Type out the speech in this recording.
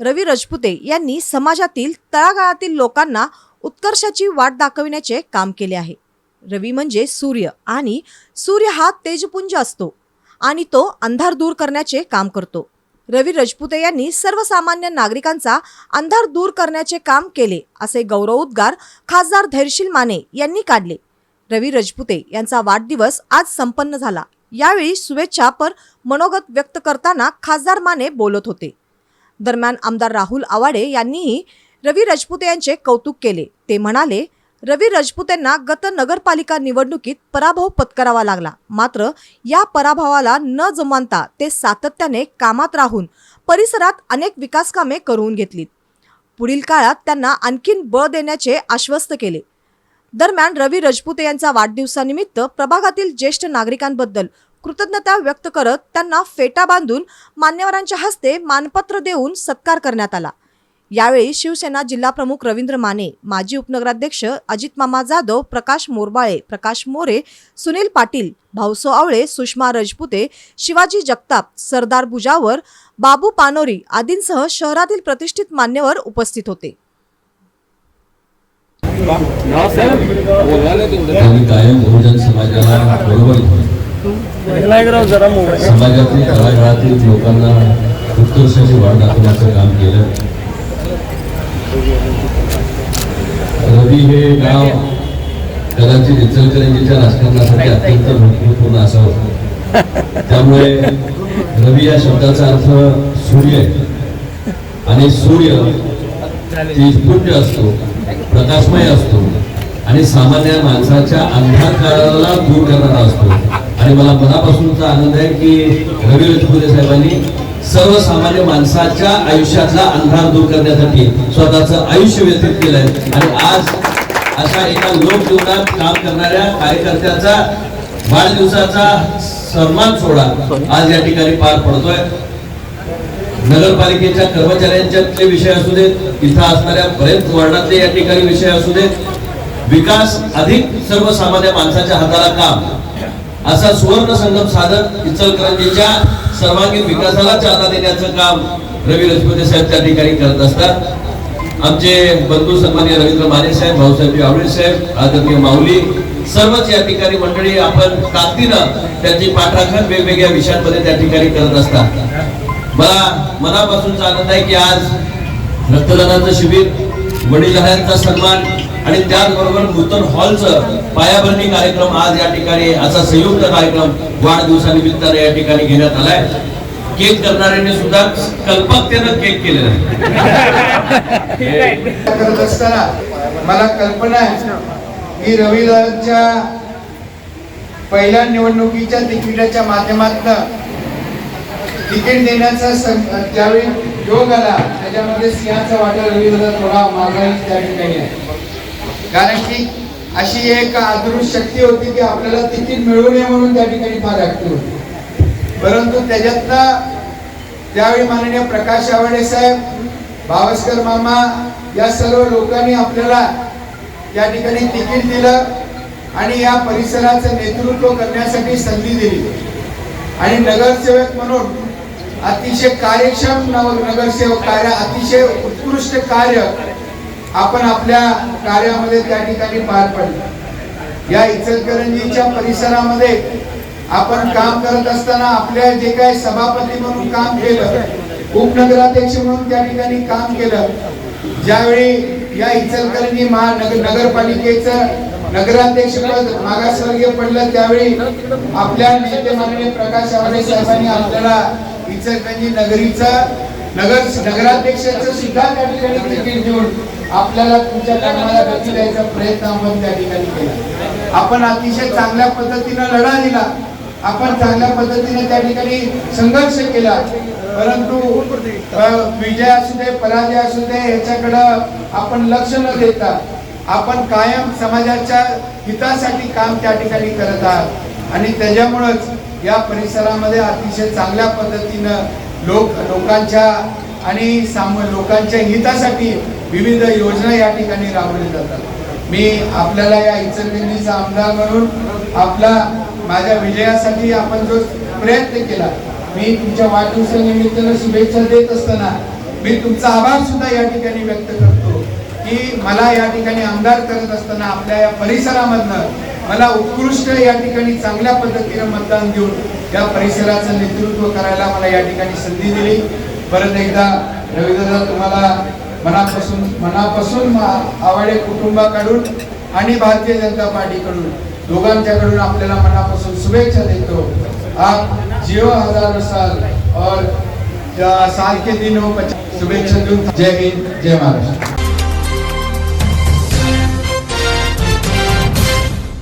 रवी रजपुते यांनी समाजातील तळागाळातील लोकांना उत्कर्षाची वाट दाखविण्याचे काम केले आहे. रवी म्हणजे सूर्य आणि सूर्य हा तेजपुंज असतो आणि तो अंधार दूर करण्याचे काम करतो. रवी रजपुते यांनी सर्वसामान्य नागरिकांचा अंधार दूर करण्याचे काम केले असे गौरवोद्गार खासदार धैर्यशील माने यांनी काढले. रवी रजपुते यांचा वाढदिवस आज संपन्न झाला. यावेळी शुभेच्छापर मनोगत व्यक्त करताना खासदार माने बोलत होते. दरम्यान आमदार राहुल आवाडे यांनीही रवी रजपुते यांचे कौतुक केले. ते म्हणाले रवी रजपुतेंना गत नगरपालिका निवडणुकीत पराभव पत्करावा लागला. मात्र या पराभवाला न जमानता ते सातत्याने कामात राहून परिसरात अनेक विकास कामे करून घेतलीत. पुढील काळात त्यांना आणखीन बळ देण्याचे आश्वस्त केले. दरम्यान रवी रजपुते यांचा वाढदिवसानिमित्त प्रभागातील ज्येष्ठ नागरिकांबद्दल कृतज्ञता व्यक्त करत त्यांना फेटा बांधून मान्यवरांच्या हस्ते मानपत्र देऊन सत्कार करण्यात आला. यावेळी शिवसेना जिल्हाप्रमुख रवींद्र माने माजी उपनगराध्यक्ष अजित मामा जाधव प्रकाश मोरबाळे प्रकाश मोरे सुनील पाटील भाऊसो आवळे सुषमा रजपुते शिवाजी जगताप सरदार भुजावर बाबू पानोरी आदींसह शहरातील प्रतिष्ठित मान्यवर उपस्थित होते. कायम बहुजन समाजाला बरोबर घेऊन जरा मोबाईल. समाजातील तळागाळातील लोकांना उत्कर्षाची वाढ दाखवण्याचं काम केलं. रवी हे गाव कदाचित इचलकरंजीच्या राजकारणासाठी अत्यंत महत्त्वपूर्ण असावं त्यामुळे रवी या शब्दाचा अर्थ सूर्य आणि सूर्य तेजपुंज असतो प्रकाशमय असतो. आणि सामान्य माणसाच्या अंधाकाराला दूर करणारा असतो. आणि मला मनापासूनचा आनंद आहे की रवी रजपुते साहेबांनी सर्वसामान्य माणसाच्या आयुष्यातला अंधार दूर करण्यासाठी स्वतःचं आयुष्य व्यतीत केलंय. आणि आज अशा एका लोकजीवनात काम करणाऱ्या कार्यकर्त्याचा वाढदिवसाचा सन्मान सोहळा आज या ठिकाणी पार पडतोय. नगरपालिकेच्या कर्मचाऱ्यांच्यातले विषय असू देत इथं असणाऱ्या बरेच वार्डातले या ठिकाणी विषय असू देत विकास अधिक सर्वसामान्य माणसाच्या हाताला काम. असा सुवर्ण संगम साधत इचलकरंजीच्या सर्वांगीण विकासाला चालना देण्याचं काम रवी रजपुते साहेब त्या ठिकाणी करत असतात. आमचे बंधू सन्मान्य रवींद्र माने साहेब भाऊसाहेब आवळे साहेब आदरणीय माऊली सर्वच या ठिकाणी मंडळी आपण ताकदीनं त्यांची पाठराखण वेगवेगळ्या विषयांमध्ये त्या ठिकाणी करत असतात. मला मनापासून आनंद आहे की आज रक्तदानाचं शिबिर वडीलधाऱ्यांचा सन्मान आणि त्याचबरोबर नूतन हॉलचं पायाभरणी कार्यक्रम आज या ठिकाणी असा संयुक्त कार्यक्रम वाढदिवसानिमित्ताने या ठिकाणी घेण्यात आलाय. केक करणाऱ्यांनी सुद्धा कल्पकतेनं केक केलेला आहे. करत असताना मला कल्पना आहे की रविदासच्या पहिल्या निवडणुकीच्या तिकिटाच्या माध्यमातून तिकीट देण्याचा ज्यावेळी योग आला त्याच्यामध्ये सिंहाचा वाटा रविदास थोडा मागाई त्या ठिकाणी आहे. कारण की अशी एक अदृश्य शक्ती होती की आपल्याला तिकीट मिळू नये म्हणून त्या ठिकाणी फार ऍक्टिव्ह होती. परंतु त्याच्यातनं त्यावेळी माननीय प्रकाश आवाडे साहेब भावस्कर मामा या सर्व लोकांनी आपल्याला या ठिकाणी तिकीट दिलं आणि या परिसराचं नेतृत्व करण्यासाठी संधी दिली. आणि नगरसेवक म्हणून अतिशय कार्यक्षम नगरसेवक कार्य अतिशय उत्कृष्ट कार्य आपण आपल्या कार्यामध्ये त्या ठिकाणी पार पडलं या इचलकरंजीच्या परिसरामध्ये आपण काम करत असताना आपल्या जे काही सभापती म्हणून काम केलं उपनगराध्यक्ष म्हणून त्या ठिकाणी काम केलं ज्यावेळी या इचलकरंजी महानगर नगरपालिकेचं नगराध्यक्ष पद मागासवर्गीय पडलं त्यावेळी आपल्या नेते माननीय प्रकाश आवाडे साहेबांनी आपल्याला इचलकरंजी नगरीचा नगर नगराध्यक्षाचं सुद्धा त्या ठिकाणी तिकीट देऊन आपल्याला तुमच्या कामाला गती द्यायचा प्रयत्न आपण त्या ठिकाणी केला. आपण अतिशय चांगल्या पद्धतीनं लढा दिला. आपण चांगल्या पद्धतीने त्या ठिकाणी संघर्ष केला. परंतु विजय असू दे पराजय असू दे याच्याकडं आपण लक्ष न देता आपण कायम समाजाच्या हितासाठी काम त्या ठिकाणी करत आहात. आणि त्याच्यामुळंच या परिसरामध्ये अतिशय चांगल्या पद्धतीनं लोक लोकांच्या आणि साम लोकांच्या हितासाठी विविध योजना या ठिकाणी राबवल्या जातात. मी आपल्याला या इचलकरंजीचा आमदार म्हणून आपला माझ्या विजयासाठी आपण जो प्रयत्न केला मी तुमच्या वाढदिवसानिमित्तानं शुभेच्छा देत असताना मी तुमचा आभार सुद्धा या ठिकाणी व्यक्त करतो की मला या ठिकाणी आमदार करत असताना आपल्या या परिसरामधनं मला उत्कृष्ट या ठिकाणी चांगल्या पद्धतीनं मतदान देऊन या परिसराचं नेतृत्व करायला मला या ठिकाणी संधी दिली. परत एकदा रवींद्रदा तुम्हाला मनापासून मनापासून आवाडे कुटुंबाकडून आणि भारतीय जनता पार्टीकडून दोघांच्याकडून आपल्याला मनापासून शुभेच्छा देतो. आप जिओ हजारो साल और साल के दिन हो शुभेच्छा देऊन जय हिंद जय महाराष्ट्र.